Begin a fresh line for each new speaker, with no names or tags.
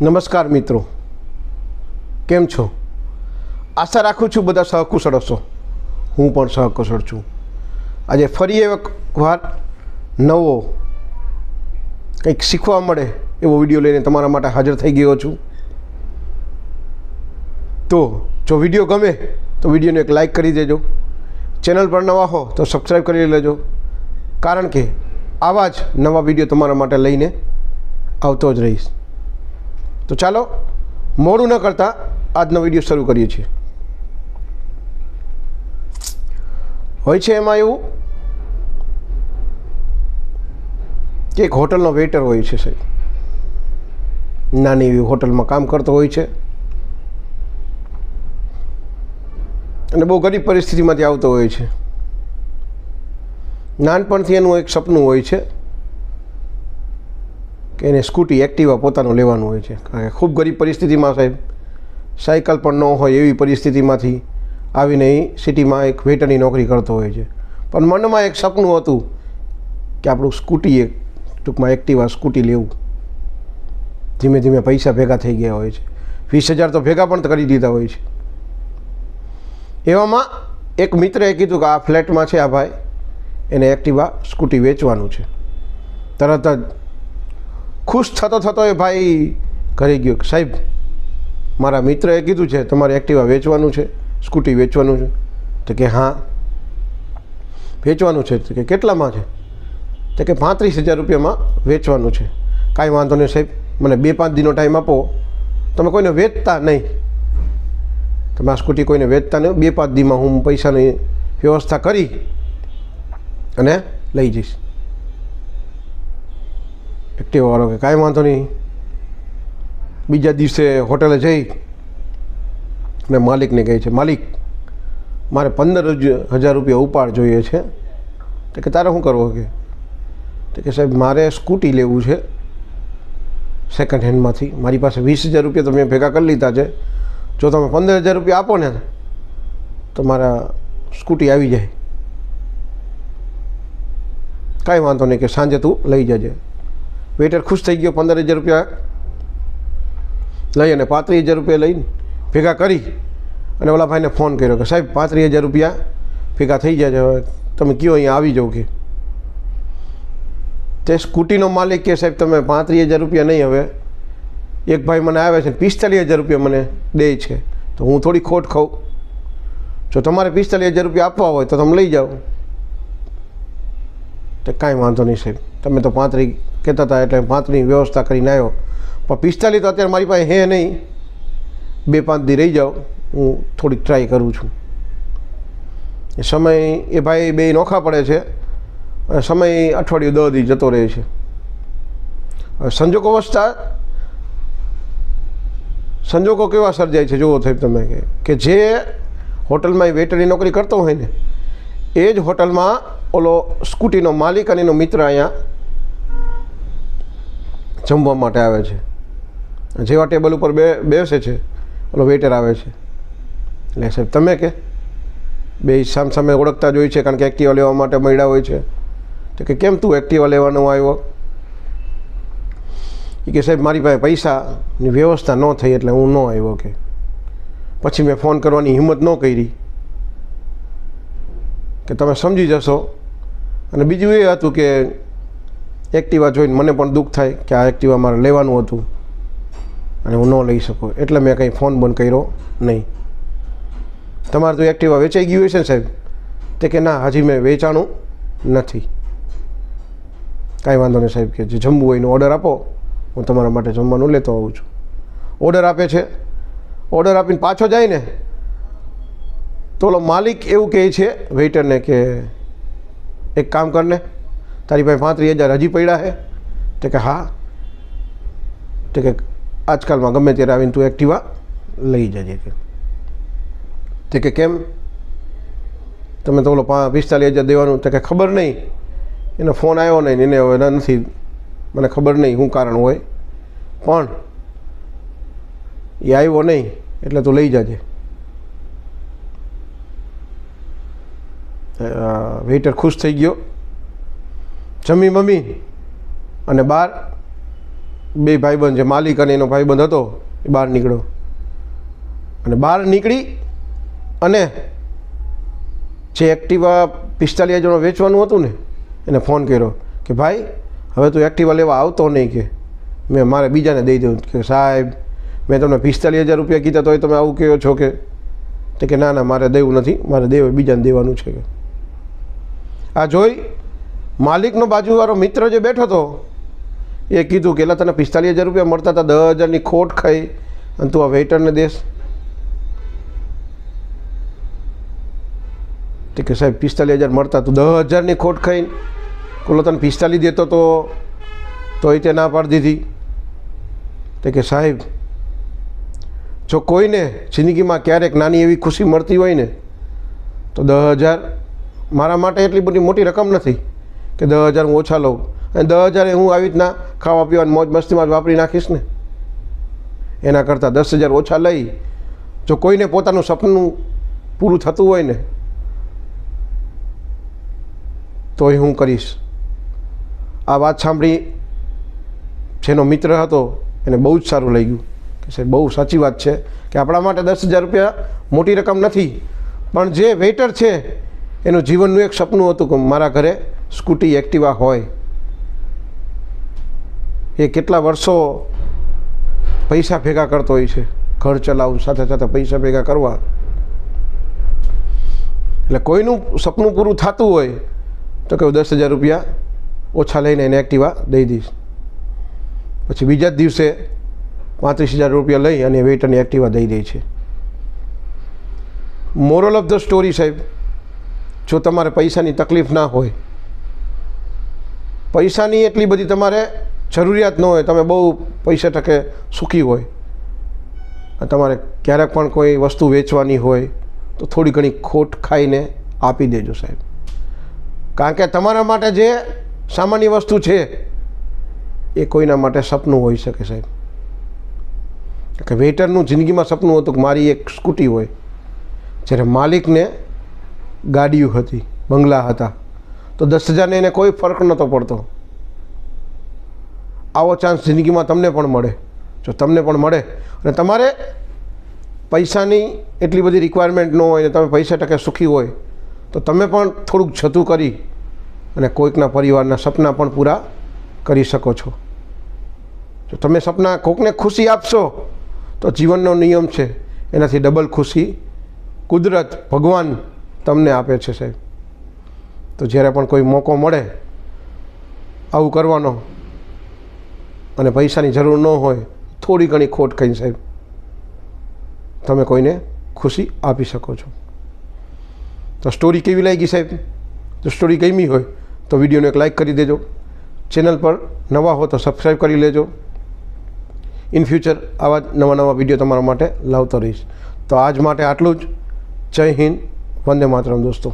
નમસ્કાર મિત્રો. કેમ છો? આશા રાખું છું બધા સહકુશળ હશો. હું પણ સહકુશળ છું. આજે ફરી એક વાર નવો કંઈક શીખવા મળે એવો વીડિયો લઈને તમારા માટે હાજર થઈ ગયો છું. તો જો વીડિયો ગમે તો વિડીયોને એક લાઈક કરી દેજો. ચેનલ પર નવા હો તો સબસ્ક્રાઈબ કરી લેજો. કારણ કે આવા જ નવા વીડિયો તમારા માટે લઈને આવતો જ રહીશ. તો ચાલો, મોડું ન કરતાં આજનો વીડિયો શરૂ કરીએ છીએ. હોય છે એમાં એવું કે એક હોટલનો વેઇટર હોય છે સાહેબ. નાની એવી હોટલમાં કામ કરતો હોય છે. અને બહુ ગરીબ પરિસ્થિતિમાંથી આવતો હોય છે. નાનપણથી એનું એક સપનું હોય છે. કે એને સ્કૂટી એક્ટિવા પોતાનું લેવાનું હોય છે. કારણ કે ખૂબ ગરીબ પરિસ્થિતિમાં સાહેબ, સાયકલ પણ ન હોય એવી પરિસ્થિતિમાંથી આવીને એ સિટીમાં એક વેટરની નોકરી કરતો હોય છે. પણ મનમાં એક સપનું હતું કે આપણું સ્કૂટી એક ટૂંકમાં એક્ટિવા સ્કૂટી લેવું. ધીમે ધીમે પૈસા ભેગા થઈ ગયા હોય છે. વીસ હજાર તો ભેગા પણ કરી દીધા હોય છે. એવામાં એક મિત્રએ કીધું કે આ ફ્લેટમાં છે આ ભાઈ, એને એક્ટિવા સ્કૂટી વેચવાનું છે. તરત જ ખુશ થતો થતો એ ભાઈ ઘરે ગયો સાહેબ, મારા મિત્રએ કીધું છે, તમારે એક્ટિવા વેચવાનું છે સ્કૂટી વેચવાનું છે. તો કે હા. વેચવાનું છે, તો કે કેટલામાં છે? તો કે પાંત્રીસ હજાર રૂપિયામાં વેચવાનું છે. કાંઈ વાંધો નહીં સાહેબ, મને બે પાંચ દિનનો ટાઈમ આપો. તમે કોઈને વેચતા નહીં. તમે આ સ્કૂટી કોઈને વેચતા નહીં. બે પાંચ દીમાં હું પૈસાની વ્યવસ્થા કરી અને લઈ જઈશ. એક્ટિવાવાળો કે કાંઈ વાંધો નહીં. બીજા દિવસે હોટેલે જઈ મેં માલિકને કહે છે, માલિક, મારે પંદર હજાર રૂપિયા ઉપાડ જોઈએ છે. તો કે, તારે શું કરવો કે? તો કે, સાહેબ, મારે સ્કૂટી લેવું છે સેકન્ડ હેન્ડમાંથી મારી પાસે વીસ હજાર રૂપિયા તો મેં ભેગા કરી લીધા છે. જો તમે પંદર હજાર રૂપિયા આપો ને, તો મારા સ્કૂટી આવી જાય. કાંઈ વાંધો નહીં કે સાંજે તું લઈ જજે. વેટર ખુશ થઈ ગયો પંદર હજાર રૂપિયા લઈ અને પાંત્રીસ હજાર રૂપિયા લઈને ભેગા કરી અને ઓલા ભાઈને ફોન કર્યો કે, સાહેબ, પાંત્રીસ હજાર રૂપિયા ભેગા થઈ જાય હવે તમે કયો અહીંયા આવી જાઓ કે? તે સ્કૂટીનો માલિક કે, સાહેબ, તમે પાંત્રીસ હજાર રૂપિયા નહીં હવે. એક ભાઈ મને આવે છે પિસ્તાલીસ હજાર રૂપિયા મને દે છે. તો હું થોડી ખોટ ખાઉં. જો તમારે પિસ્તાલીસ હજાર રૂપિયા આપવા હોય તો તમે લઈ જાઓ. તો કાંઈ વાંધો નહીં સાહેબ. તમે તો પાંત્રીસ કહેતા હતા એટલે પાંચની વ્યવસ્થા કરીને આવ્યો. પણ પિસ્તાલીસ તો અત્યારે મારી પાસે હે નહીં. બે પાંચ દી રહી જાઓ, હું થોડીક ટ્રાય કરું છું. સમય, એ ભાઈ બે નોખા પડે છે. અને સમય અઠવાડિયું દસ દી જતો રહે છે. સંજોગ અવસ્થા સંજોગો કેવા સર્જાય છે? જુઓ સાહેબ તમે કે જે હોટલમાં એ વેટરની નોકરી કરતો હોય ને, એ જ હોટલમાં ઓલો સ્કૂટીનો માલિક અને એનો મિત્ર અહીંયા જમવા માટે આવે છે. જેવા ટેબલ ઉપર બે બેસે છે, ઓલો વેટર આવે છે. એટલે સાહેબ, તમે કે? બે સામ સામે ઓળખતા જ હોય છે, કારણ કે એક્ટિવા લેવા માટે મળ્યા હોય છે. તો કે કેમ તું એક્ટિવા લેવાનો આવ્યો? એ કે સાહેબ, મારી પાસે પૈસાની વ્યવસ્થા ન થઈ એટલે હું ન આવ્યો કે. પછી મેં ફોન કરવાની હિંમત ન કરી. કે તમે સમજી જશો. અને બીજું એ હતું કે એક્ટિવા જોઈને મને પણ દુઃખ થાય કે આ એક્ટિવા મારે લેવાનું હતું અને હું ન લઈ શકું, એટલે મેં કંઈ ફોન બંધ કર્યો નહીં. તમારે તો એક્ટિવા વેચાઈ ગયું હશે ને સાહેબ? તે કે ના, હજી મેં વેચાણું નથી. કાંઈ વાંધો નહીં સાહેબ કે જે જમવું હોય એનો ઓર્ડર આપો, હું તમારા માટે જમવાનું લેતો આવું છું. ઓર્ડર આપે છે. ઓર્ડર આપીને પાછો જાય ને, તો માલિક એવું કહે છે વેઇટરને કે, એક કામ કરને તારી પાસે પાંત્રીસ હજાર હજી પડ્યા છે? તો કે, હા. તો કે, આજકાલમાં ગમે ત્યારે આવીને તું એક્ટિવા લઈ જજે કે. તે કે, કેમ? તમે તો ઓલો પિસ્તાલીસ હજાર દેવાનું, તો કે, ખબર નહીં. એનો ફોન આવ્યો નહીં એને હવે નથી. મને ખબર નહીં શું કારણ હોય. પણ એ આવ્યો નહીં, એટલે તું લઈ જજે. વેઇટર ખુશ થઈ ગયો. જમી મમ્મી અને બાર બે ભાઈબંધ, જે માલિક અને એનો ભાઈબંધ હતો, એ બહાર નીકળ્યો. અને બહાર નીકળી અને જે એક્ટિવા પિસ્તાલીસ હજારનો વેચવાનું હતું ને, એને ફોન કર્યો કે, ભાઈ, હવે તું એક્ટિવા લેવા આવતો નહીં કે. મેં મારે બીજાને દઈ દઉં કે, સાહેબ, મેં તમને પિસ્તાલીસ હજાર રૂપિયા કીધા તોય તમે આવું કહો છો કે. તો કે, ના ના, મારે દેવું નથી, મારે દેવું બીજાને દેવાનું છે કે. આ જોઈ માલિકનો બાજુવાળો મિત્ર જે બેઠો હતો, એ કીધું કે તને પિસ્તાલીસ હજાર રૂપિયા મળતા હતા, દસ હજારની ખોટ ખાઈ, અને તું આ વેઇટરને દેશ કે, સાહેબ, પિસ્તાલીસ હજાર મળતા, તું દસ હજારની ખોટ ખાઈને કોલો તને પિસ્તાલીસ દેતો તો, તોય તે ના પાડી દીધી. તો કે, સાહેબ, જો કોઈને જિંદગીમાં ક્યારેક નાની એવી ખુશી મળતી હોય ને, તો દસ હજાર મારા માટે એટલી બધી મોટી રકમ નથી. કે દસ હજાર હું ઓછા લઉં. અને દસ હજાર હું આવી રીતના ખાવા પીવાની, મોજ મસ્તીમાં જ વાપરી નાખીશ ને? એના કરતાં દસ હજાર ઓછા લઈ, જો કોઈને પોતાનું સપનું પૂરું થતું હોય ને, તોય હું કરીશ. આ વાત સાંભળી જેનો મિત્ર હતો, એને બહુ જ સારું લાગ્યું. કે સાહેબ, બહુ સાચી વાત છે કે આપણા માટે દસ હજાર રૂપિયા મોટી રકમ નથી, પણ જે વેઇટર છે, એનું જીવનનું એક સપનું હતું કે મારા ઘરે સ્કૂટી એક્ટિવા હોય, એ કેટલા વર્ષો પૈસા ભેગા કરતો હોય છે, ઘર ચલાવવું સાથે સાથે પૈસા ભેગા કરવા. એટલે કોઈનું સપનું પૂરું થતું હોય, તો કે દસ હજાર રૂપિયા ઓછા લઈને એને એક્ટિવા દઈ દઈશ. પછી બીજા જ દિવસે પાંત્રીસ હજાર રૂપિયા લઈ અને વેઇટરની એક્ટિવા દઈ દે છે. મોરલ ઓફ ધ સ્ટોરી સાહેબ, જો તમારે પૈસાની તકલીફ ના હોય પૈસાની એટલી બધી તમારે જરૂરિયાત ન હોય, તમે બહુ પૈસા ટકે સુખી હોય. તમારે ક્યારેક પણ કોઈ વસ્તુ વેચવાની હોય, તો થોડી ઘણી ખોટ ખાઈને આપી દેજો સાહેબ. કારણ કે તમારા માટે જે સામાન્ય વસ્તુ છે, એ કોઈના માટે સપનું હોઈ શકે સાહેબ. કે વેઇટરનું જિંદગીમાં સપનું હતું કે મારી એક સ્કૂટી હોય, જ્યારે માલિકને ગાડીઓ હતી, બંગલા હતા. તો દસ હજારને એને કોઈ ફરક નહોતો પડતો. આવો ચાન્સ જિંદગીમાં તમને પણ મળે. જો તમને પણ મળે અને તમારે પૈસાની એટલી બધી રિક્વાયરમેન્ટ ન હોય ને તમે પૈસા ટકે સુખી હોય, તો તમે પણ થોડુંક છતું કરી અને કોઈકના પરિવારના સપના પણ પૂરા કરી શકો છો. જો તમે સપના કોકને ખુશી આપશો, તો જીવનનો નિયમ છે, એનાથી ડબલ ખુશી કુદરત ભગવાન તમને આપે છે સાહેબ. તો જ્યારે પણ કોઈ મોકો મળે, આવું કરવાનો અને પૈસાની જરૂર ન હોય, થોડી ઘણી ખોટ ખાઈને સાહેબ, તમે કોઈને ખુશી આપી શકો છો. તો સ્ટોરી કેવી લાગી સાહેબ? જો સ્ટોરી ગમી હોય, તો વિડીયોને એક લાઈક કરી દેજો. ચેનલ પર નવા હો તો સબસ્ક્રાઈબ કરી લેજો. ઇન ફ્યુચર આવા જ નવા નવા વીડિયો તમારા માટે લાવતો રહીશ. તો આજ માટે આટલું જ. જય હિન્દ, વંદે માતરમ દોસ્તો.